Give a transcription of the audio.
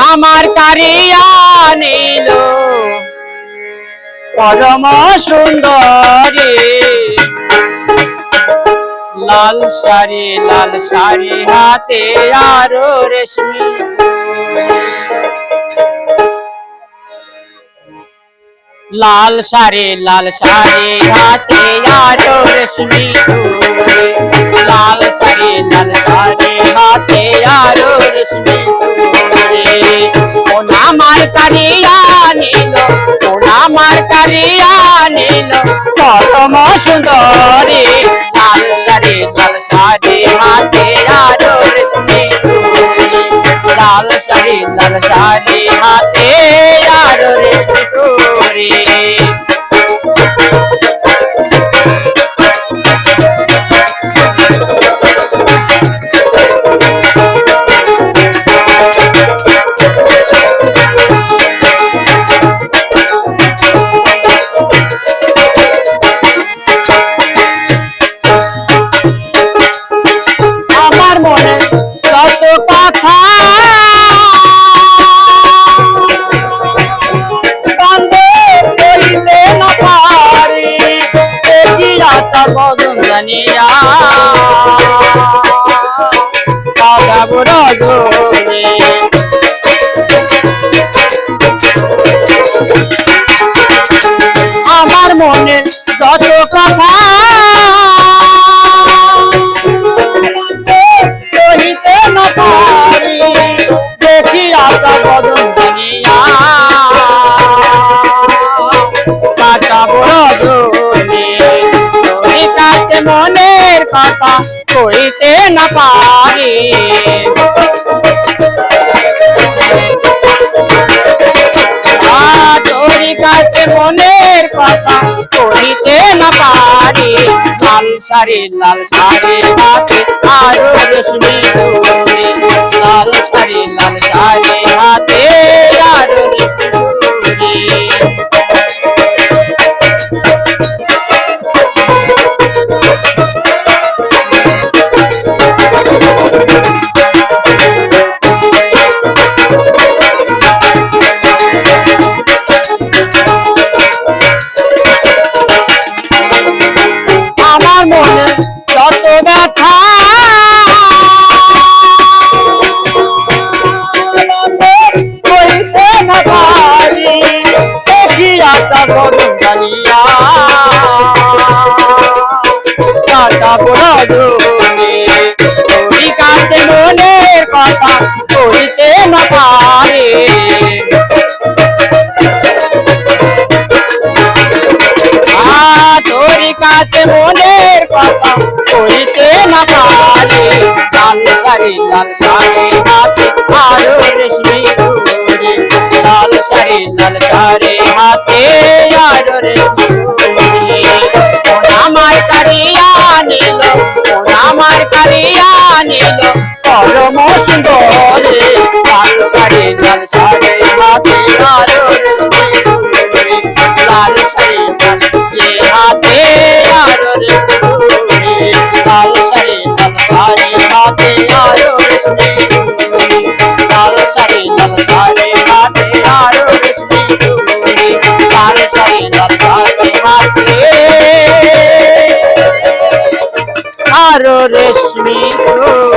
আমার কারিয়া নিল। পরম সুন্দরী। লাল শাড়ি লাল শাড়ি হাতে আরও রেশমি লাল শাড়ি লাল শাড়ি হাতে আরও রেশমি লাল শাড়ি লাল শাড়ি হাতে আরও রেশমি আমার কারিয়া নিল কোন আমার কারিয়া নিল পরম সুন্দরী লাল শাড়ি লাল শাড়ি লাল শাড়ি আমার মনে যত কথা কথা কইতে না পারি। কাছে মনের কথা কইতে না পারি। লাল শাড়ি লাল শাড়ি হাতে আরও রেশমি কাছে মনের কথা কইতে না পারি। তোর কাছে মনের কথা কইতে না রেশমি সো